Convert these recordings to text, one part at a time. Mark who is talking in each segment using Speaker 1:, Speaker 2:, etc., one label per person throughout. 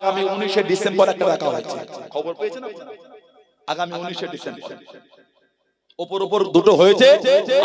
Speaker 1: আগামী উনিশে ডিসেম্বর একটা রাখা হয়েছে। খবর পেয়েছেন আগামী উনিশে ডিসেম্বর। ওপর ওপর দুটো হয়েছে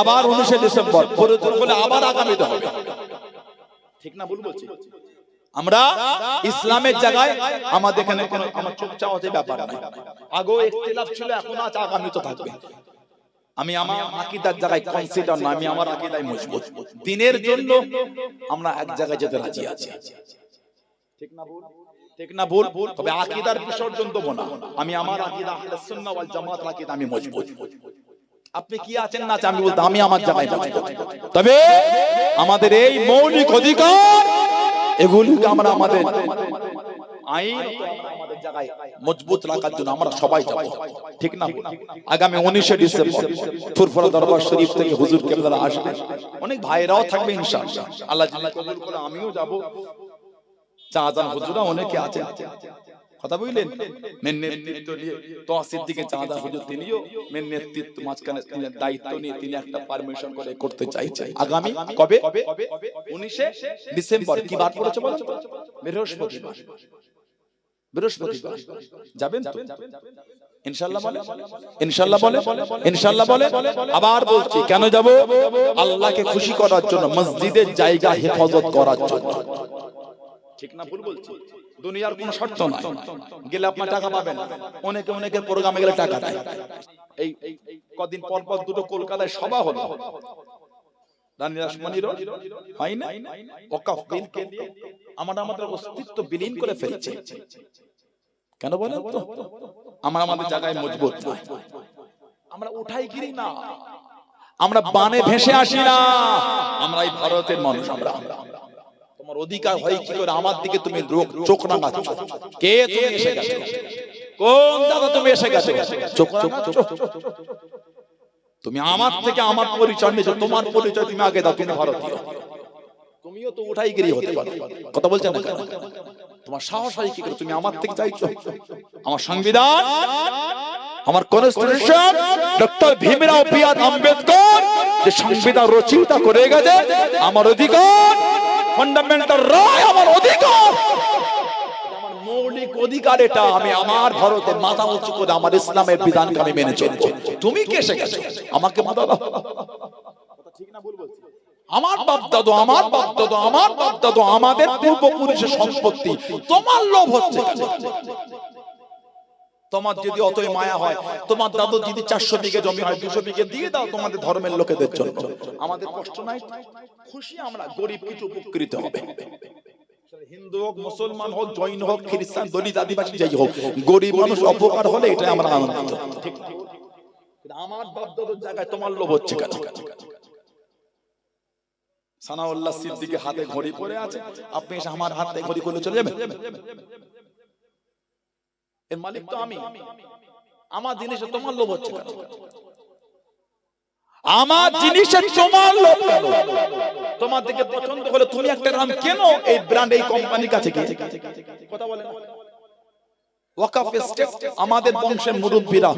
Speaker 1: আবার উনিশে ডিসেম্বর। আবার আগামীতে হবে। ঠিক না ভুল বলছি? আমরা ইসলামের জায়গায় আমাদের এখানে কোনো আমার চোখ চাওয়াতে ব্যাপার নাই আগেও ইখতিলাফ ছিল এখন আছে আগামী তো থাকবে। আমি আমার আকিদার জায়গায় কনসিডার না আমি আমার আকিদায় মজবুত। দিনের জন্য আমরা এক জায়গায় যেতে রাজি আছি। ঠিক না ভুল? ঠিক না ভুল? তবে আকিদার বিসর্জন দেবো না। আমি আমার আকিদা আহলে সুন্নাহ ওয়াল জামাত আকিদা আমি মজবুত। আপনি কি আছেন না আমি বলতে আমি আমার জায়গায় মজবুত তবে আমাদের এই মৌলিক অধিকার এগুলিকে আমরা আমাদের আইন আমাদের জায়গায় মজবুত রাখার জন্য আমরা সবাই যাব। ঠিক না আগামী উনিশে ডিসেম্বর ফুরফুরা দরবার শরীফ থেকে হুজুর কেবলা আসবে। অনেক ভাইরাও থাকবে ইনশাআল্লাহ। আল্লাহ যদি কবুল করে আমিও যাব। চাঁদান হুজুরা অনেকে আছে কথা বুঝলেন? মেন নেতৃত্ব নিয়ে তহসিল দিকে চাঁদা হুজুর তিনিও মেন নেতৃত্ব মাঝখানে তিনি দায়িত্ব নিয়ে তিনি একটা পারমিশন করে করতে চাইছে আগামী কবে? উনিশে ডিসেম্বর। কি বার পড়েছে বলেন বৃহস্পতিবার। বৃহস্পতিবার। যাবেন তো? ইনশাল্লাহ বলে? ইনশাল্লাহ বলে? ইনশাল্লাহ বলে? আবার বলছি কেন যাব? আল্লাহকে খুশি করার জন্য মসজিদের জায়গা হেফাজত করার জন্য। ঠিক না ভুল বলছি? দুনিয়ার কোনো শর্ত নাই। গেলে আপনার টাকা পাবেন। অনেকে অনেকের প্রোগ্রামে গেলে টাকা দেয়। এই কদিন পর পর দুটো কলকাতায় সভা হলো। রানী রাসমণির না? ওকাফ বিলকে দিয়ে আমরা আমাদের অস্তিত্ব বিলীন করে ফেলছে। কেন বলেন তো? আমরা আমাদের জায়গায় মজবুত আমরা উঠাই গিরি না। আমরা বানে ভেসে আসি না। আমরা এই ভারতের মানুষ আমরা। তোমার অধিকার হয় কি করে? আমার দিকে তুমি চোখ রাঙাচ্ছ। কে তুমি এসে গেছো? কোন দাদা তুমি এসে গেছো? চোখ চোখ চোখ তুমি আমার থেকে আমার পরিচয় নিয়েছো তোমার পরিচয় তুমি আগে দাও তুমি ভারতীয়। তুমিও তো উঠাই গিরি হতে পারো। কথা বলছেন না তোমার সাহস হয় কি করে? তুমি আমার থেকে চাইছো? আমার সংবিধান আমার কনস্টিটিউশন ডক্টর ভীমরাও বিয়াদ আম্বেদকর যে সংবিধান রচিত করে গেছে আমার অধিকার। ফান্ডামেন্টাল রায় আমার অধিকার। আমার মৌলিক অধিকার এটা, আমি আমার ভারতে মাথা উঁচু করে আমার ইসলামের বিধানকে আমি মেনে চলবো। তুমি কে এসে গেছো? আমাকে মাথা দাও ঠিক না ভুল বলছি আমার বাপ দাদু আমার বাপ দাদু আমার বাপ দাদু আমাদের পূর্বপুরুষের সম্পত্তি, তোমার লোভ হচ্ছে? তোমার যদি অতই মায়া হয় তোমার দাদু যদি চারশো বিঘে জমি হয় দুশো বিঘে দিয়ে দাও তোমাদের ধর্মের লোকেদের জন্য। আমাদের কষ্ট নাই খুশি আমরা গরিব কিছু উপকৃত হবে। হিন্দু হোক মুসলমান হোক জৈন হোক খ্রিস্টান দলিত আদিবাসী যাই হোক গরিব মানুষ অপকার হলে এটা আমরা আনন্দিত। আমার বাপদাদুর জায়গায় তোমার লোভ হচ্ছে কেন? সানাউল্লাহ সিদ্দিকে হাতে ঘড়ি পড়ে আছে। আপনি এসে আমার হাতে ঘড়ি করে চলে যাবেন? এর মালিক তো আমি। আমার জিনিসে তোমার লোভ হচ্ছে আমার জিনিসে তোমার লোভ তোমার দিকে পছন্দ হলে তুমি একটা নাম কেন এই ব্র্যান্ড এই কোম্পানির কাছে গিয়ে? কথা বলে না। ওয়াকাফ স্টেট আমাদের বংশের মুরব্বীরা।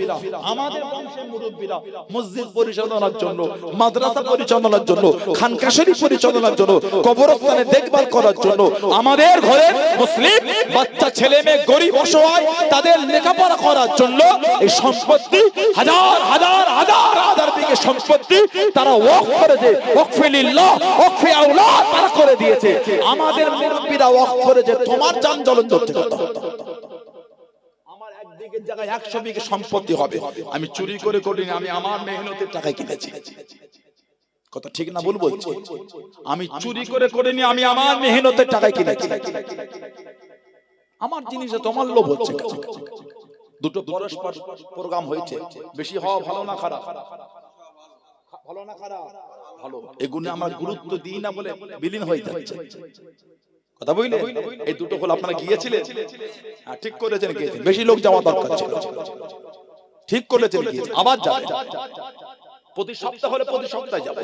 Speaker 1: আমাদের বংশের মুরব্বীরা। মসজিদ পরিচালনার জন্য মাদ্রাসা পরিচালনার জন্য খানকাশরী পরিচালনার জন্য কবরস্থানে দেখভাল করার জন্য আমাদের ঘরে মুসলিম বাচ্চা ছেলে মেয়ে গরিব অসহায় তাদের লেখাপড়া করার জন্য এই সম্পত্তি হাজার হাজার হাজার হাজার বিঘে সম্পত্তি তারা ওয়াক করে ওয়াকফি আওলাদ তারা করে দিয়েছে। আমাদের মুরব্বীরা ওয়াক করে যে তোমার যান জ্বলন জায়গায় একশো বিঘে সম্পত্তি হবে। আমি চুরি করে করিনি, আমি আমার মেহনতের টাকায় কিনেছি। কথা ঠিক না বলছি? আমি চুরি করে করিনি, আমি আমার মেহনতের টাকায় কিনেছি। আমার জিনিসে তোমার লোভ হচ্ছে। দুটো পরস্পর প্রোগ্রাম হয়েছে। বেশি হওয়া ভালো না খারাপ? ভালো না খারাপ? ভালো। এগুলো আমরা গুরুত্ব দিই না বলে বিলীন হয়ে যাচ্ছে। কথা বুঝলে এই দুটো হল আপনারা গিয়েছিলেন? হ্যাঁ, ঠিক করেছেন গিয়েছেন। বেশি লোক যাওয়া দরকার ছিল। ঠিক করেছেন গিয়েছেন। আবার যাবে। প্রতি সপ্তাহ হলে প্রতি সপ্তাহে যাবে।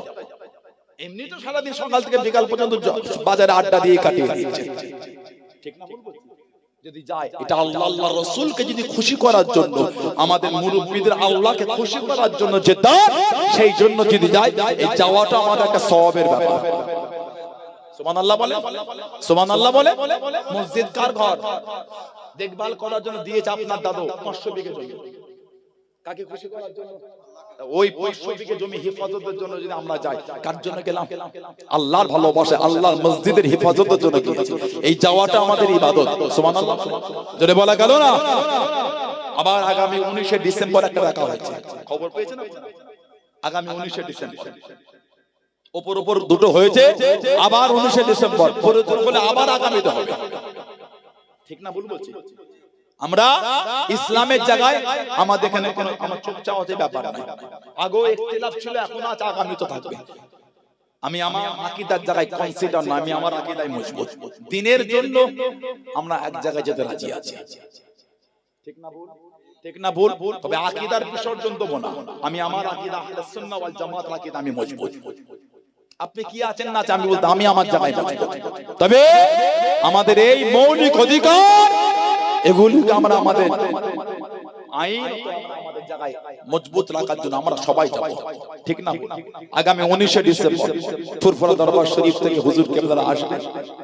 Speaker 1: এমনি তো সারাদিন সকাল থেকে বিকাল পর্যন্ত বাজারে আড্ডা দিয়ে কাটিয়ে দিচ্ছে ঠিক না বলব? যদি যায় এটা আল্লাহ আল্লাহ রসুলকে যদি খুশি করার জন্য আমাদের মুরব্বীদের আল্লাহকে খুশি করার জন্য যে দান সেই জন্য যদি যায় এই যাওয়াটা আমাদের একটা সওয়াবের ব্যাপার। সুবহানাল্লাহ বলে? সুবহানাল্লাহ বলে? মসজিদ কার ঘর। দেখভাল করার জন্য দিয়েছে আপনার দাদু 500 বিঘে জমি। কাকে খুশি করার জন্য? ওই 500 বিঘে জমি হেফাজতের জন্য যদি আমরা যাই, কার জন্য গেলাম? আল্লাহর ভালোবাসা আল্লাহর মসজিদের হেফাজতের জন্য এই যাওয়াটা আমাদের ইবাদত। সুবহানাল্লাহ। জোরে বলা গেল না? আবার আগামী 19 ডিসেম্বর একটা দেখা হচ্ছে খবর পেয়েছেন? আগামী 19 ডিসেম্বর। ওপর ওপর দুটো হয়েছে, আবার 19 ডিসেম্বর। হলে আবার আগামীতে হবে। ঠিক না ভুল বলছি? আমরা ইসলামের জায়গায় আমাদের এখানে কোনো আমার চোখ চাওয়াতে ব্যাপার নাই। ছিল, এখন তো থাকবে। আমি আমার আকীদার জায়গায় কনসিডার না, আমি আমার আকীদায় মজবুত। দিনের জন্য আমরা এক জায়গায় যেতে রাজি আছি। ঠিক না ভুল? ঠিক না ভুল? তবে আকীদার বিসর্জন দেবো না। আমি আমার আকীদা আহলে জামাত আকীদা, আমি মজবুত। আপনি কি আছেন না আমি বলতে আমি আমার জায়গায় তবে আমাদের এই মৌলিক অধিকার এগুলিকে আমরা আমাদের আইন আমাদের জায়গায় মজবুত রাখার জন্য আমরা সবাই যাব। ঠিক না? আগামী উনিশে ডিসেম্বর ফুরফুরা দরবার শরীফ থেকে হুজুর কেবলারা আসবে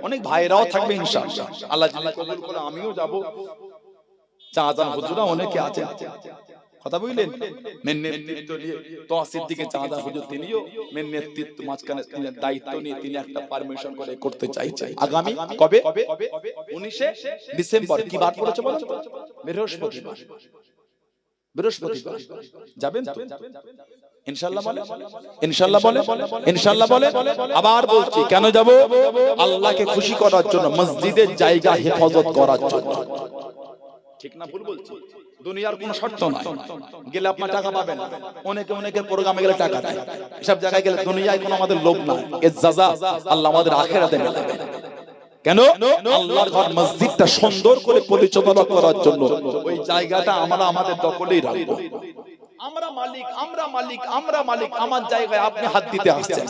Speaker 1: অনেক ভাইরাও থাকবে ইনশাআল্লাহ। আল্লাহ জাল্লাহ কবুল করে আমিও যাব। চাঁদান হুজুরা অনেকে আছেন। কথা বুঝলেন মেন নেতৃত্ব নিয়ে তো সিদ্দিকে চাঁদা হুজুর তিনিও মেন নেতৃত্ব মাঝখানে তিনি দায়িত্ব নিয়ে তিনি একটা পারমিশন করে করতে চাইছে আগামী কবে? উনিশে ডিসেম্বর। কি বার পড়েছে বলেন বৃহস্পতিবার। বৃহস্পতিবার। যাবেন তো? ইনশাআল্লাহ বলে? ইনশাআল্লাহ বলে? ইনশাআল্লাহ বলে? আবার বলছি, কেন যাব? আল্লাহকে খুশি করার জন্য, মসজিদের জায়গা হেফাজত করার জন্য। ঠিক না ভুল বলছি। দুনিয়ার কোনো শর্ত নাই। গেলে আপনার টাকা পাবেন। অনেকে অনেকে প্রোগ্রামে গেলে টাকা দেয়। এসব জায়গায় গেলে দুনিয়ায় কোনো আমাদের লোভ নাই। এর আল্লাহ আমাদের আখেরাতে মেলাবে কেন? আল্লাহর ঘর মসজিদটা সুন্দর করে পরিচালনা করার জন্য। ওই জায়গাটা আমরা আমাদের দখলেই রাখব। আমরা মালিক আমরা মালিক আমরা মালিক। আমার জায়গায় আপনি হাত দিতে আসছেন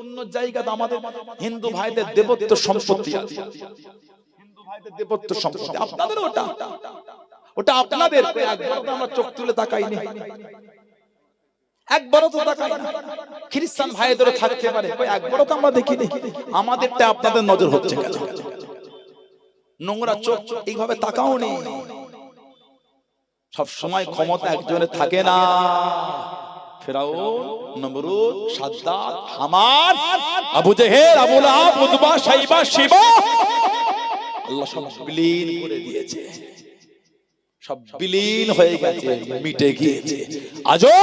Speaker 1: অন্য জায়গাতে আমাদের হিন্দু ভাইদের দেবত্ব সম্পত্তি আছে। ভাইদের দেবত্ব সম্পত্তি আপনাদের ওটা। ওটা আপনাদের কই আমরা চোখ তুলে তাকাইনি একবারও তো তাকাই না। খ্রিস্টান ভাইদের থাকতে পারে একবারও তো আমরা দেখিনি। আমাদেরটা আপনাদের নজর হচ্ছে নোংরা চোখ এইভাবে তাকাও নেই সব সময় ক্ষমতা একজনের থাকে না। ফেরাউন নমরুদ সাদ্দাত হামান আবু জেহেল আবু লাহাব উতবা শাইবা শিবা। আল্লাহ সব বিলীন করে দিয়েছে। সব বিলীন হয়ে গেছে মিটে গিয়েছে। আজও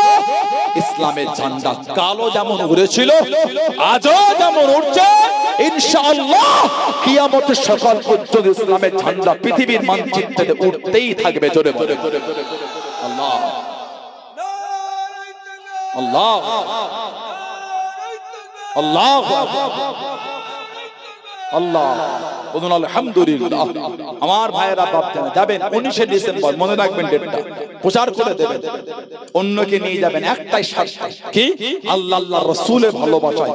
Speaker 1: ইসলামের ঝান্ডা কালো যেমন উড়েছিল আজও যেমন উঠছে ইনশাআল্লাহ কিয়ামতের সকাল পর্যন্ত ইসলামের ঝান্ডা পৃথিবীর মানচিত্রে উঠতেই থাকবে জোরে বলে আল্লাহ। আল্লাহ। আল্লাহ। আমার ভাইয়েরা যাবেন উনিশে ডিসেম্বর, মনে রাখবেন ডেটটা। প্রচার করে দেবেন। অন্যকে নিয়ে যাবেন একটাই কি? আল্লাহ আল্লাহ রসুলের ভালোবাসায়।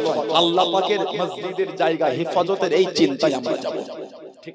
Speaker 1: মসজিদের জায়গা, হেফাজতের এই চিন্তায় আমরা যাব। ঠিক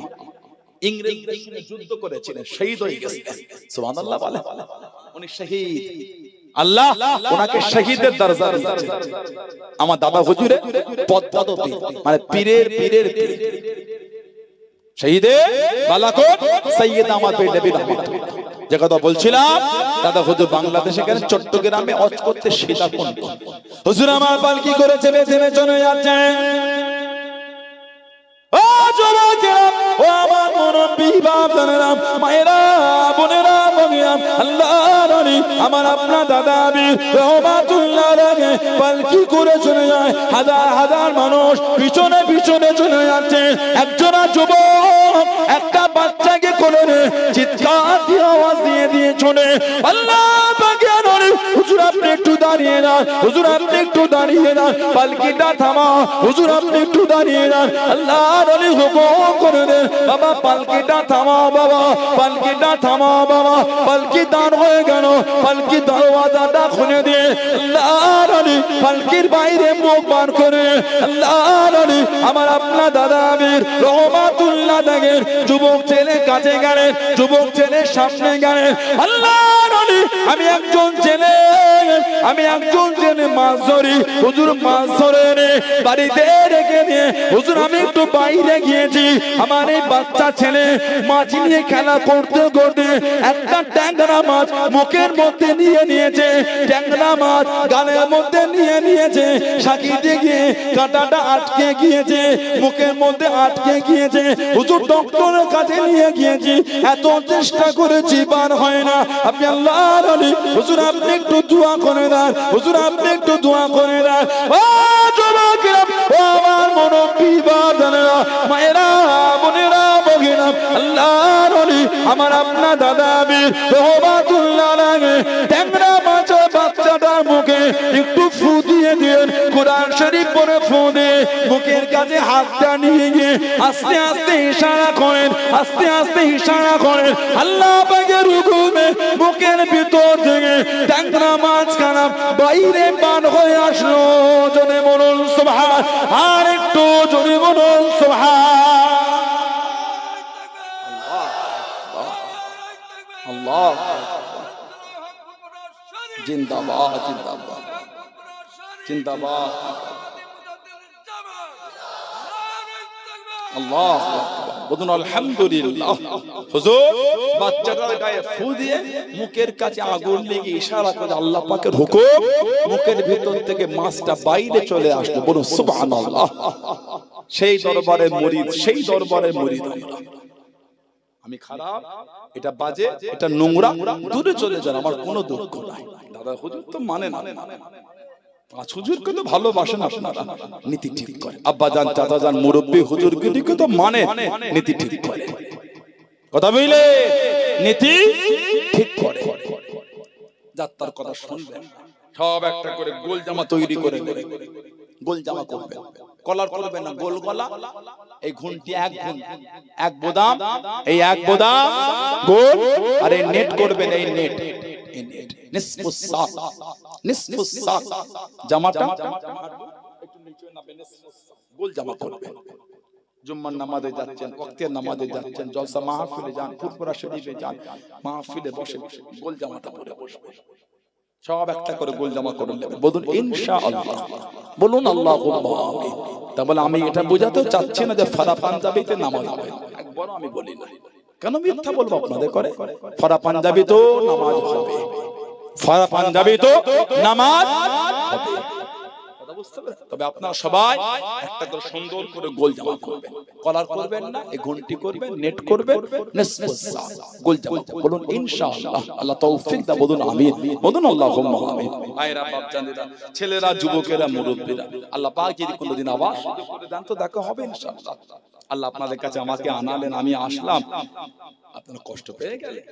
Speaker 1: ইংরেজদের সঙ্গে যুদ্ধ করেছিলেন শহীদ হয়ে গেছেন সুবহানাল্লাহ বলে উনি শহীদ আল্লাহ ওনাকে শহীদের দরজা আমার দাদা হুজুরে পদ মানে পীরের পীরের পীর শহীদে বালাকোট সৈয়দ আহমদ বিন নবী রহমাতুল্লাহ যে কথা বলছিলাম দাদা হুজুর বাংলাদেশে গেলেন চট্টগ্রামে অজ করতে সেটা কোন হুজুর আমার পালকি করেছে বেঁচে বেঁচে চলে যাচ্ছে মুরব্বী বাপদানেরা মায়েরা, বোনেরা বগিয়া আল্লাহ রানী আমার আপনার দাদা আমি রহমাতুল্লাহ রাগে পালকি করে চলে যায়। হাজার হাজার মানুষ পিছনে পিছনে চলে যাচ্ছে। একজনা যুবক, একটা বাচ্চাকে কোলে চিৎকার দিয়ে হুজুর, আপনি একটু দাঁড়িয়ে যান পালকিটা থামা। হুজুর, আপনি একটু দাঁড়িয়ে যান আল্লাহর ওলি হুকুম করে দেন বাবা, পালকিটা থামাও বাবা, পালকিটা থামাও বাবা। পালকি দাঁড় হয়ে গেল। পালকি দরওয়াজাটা খুলে দিয়ে আল্লাহর ওলি পালকির বাইরে মুখ বার করে। আল্লাহর ওলি আমার আপনার দাদা আমির রহমাতুল্লাহ দেখেন যুবক ছেলে কাছে গেলেন, যুবক ছেলে সামনে গেলেন। আল্লাহ ওলি আমি একজন ছেলে। আমি একজন ছেলে মাছ ধরি হুজুর মাছ ধরে এনে বাড়িতে রেখে দিয়ে হুজুর, আমি একটু বাইরে গিয়েছি। আমার এই বাচ্চা ছেলে মাছ নিয়ে খেলা করতে করতে একটা ট্যাংরা মাছ মুখের মধ্যে নিয়ে নিয়েছে। ট্যাংরা মাছ গালের মধ্যে নিয়ে নিয়েছে। সাকিতে গিয়ে কাঁটাটা আটকে গিয়েছে। মুখের মধ্যে আটকে গিয়েছে। হুজুর, ডক্টরের কাছে নিয়ে গিয়েছি। এত চেষ্টা করেছি, বার হয় না। আপনি আল্লাহ হুজুর, আপনি একটু দোয়া করে দেন হুজুর, আপনি একটু দোয়া করে দেন ও ও আমার বাদানেরা মায়েরা, বোনেরা বগিনা আমার আপনার দাদা আবির লাগে ট্যাংরা মাছ বাচ্চাটার মুখে একটু ফু দিয়ে দিন কোরআন শরীফ পরে ফু দিয়ে মুখের কাছে হাতটা নিয়ে গিয়ে আস্তে আস্তে ইশারা করেন, আস্তে আস্তে ইশারা করেন। আল্লাহ পাকের হুকুমে মুখের ভিতর থেকে ট্যাংরা মাছ খানা বাইরে বার হয়ে আসলো। জনে মরণ সুবহান। আর একটু জনে মরণ সুবহান। আল্লাহ জিন্দাবাদ জিন্দাবাদ। জিন্দাবাদ। আল্লাহ বলুন, আলহামদুলিল্লাহ। হুজুর গায়ে ফু দিয়ে মুখের কাছে আগুন লেগে ইশারা করে আল্লাহ পাকের হুকুম, মুখের ভিতর থেকে মাছটা বাইরে চলে আসলো। বলুন, সুবহানাল্লাহ। সেই দরবারে মুরিদ, সেই দরবারে মুরিদ আমরা আমি খারাপ, এটা বাজে, এটা নোংরা, দূরে চলে যান, আমার কোনো দুঃখ নাই। দাদা, হুজুর তো মানে না। হুজুরকে তো আপনারা। নীতি ঠিক করে। আব্বা যান, চাচা যান, মুরব্বী হুজুর গিরিকে তো মানে নীতি ঠিক করে। কথা বুঝলে? নীতি ঠিক করে। যাত্রার কথা শুনবেন। সব একটা করে গোল জামা তৈরি করে গোল জামা কলার করবে না? গোল গলা এই ঘুনটি এক ঘুন এক বোদাম, এই এক বোদাম, গোল। আর এই নেট করবেন এই নেট। সাক সাক জামাটা একটু নিচে সাক গোল জামা করবেন জুম্মার নামাজে যাচ্ছেন ওয়াক্তের নামাজে যাচ্ছেন জলসা মাহফিলে যান ফুরফুরা শরীফে যান মাহফিলে বসে গোল জামাটা পরে বসবে সব একটা করে গোল জামা করে নেবেন বলুন ইনশাআল্লাহ। বলুন আল্লাহ আমিন তা বলে আমি এটা বোঝাতে চাচ্ছি না যে ফারা পাঞ্জাবিতে নামাজ হবে। একবার আমি বলি না। কেন মিথ্যা বলব আপনাদের করে? ফারা পাঞ্জাবি তো নামাজ হবে। গোল গোল ছেলেরা, যুবকেরা, মুরব্বীরা, আল্লাহ পাক যদি কোনোদিন আবার সুযোগ করে দেন, তো দেখা হবে, ইনশাআল্লাহ। আল্লাহ আপনাদের কাছে আমাকে আনালেন, আমি আসলাম। আপনারা কষ্ট পেয়ে গেলেন।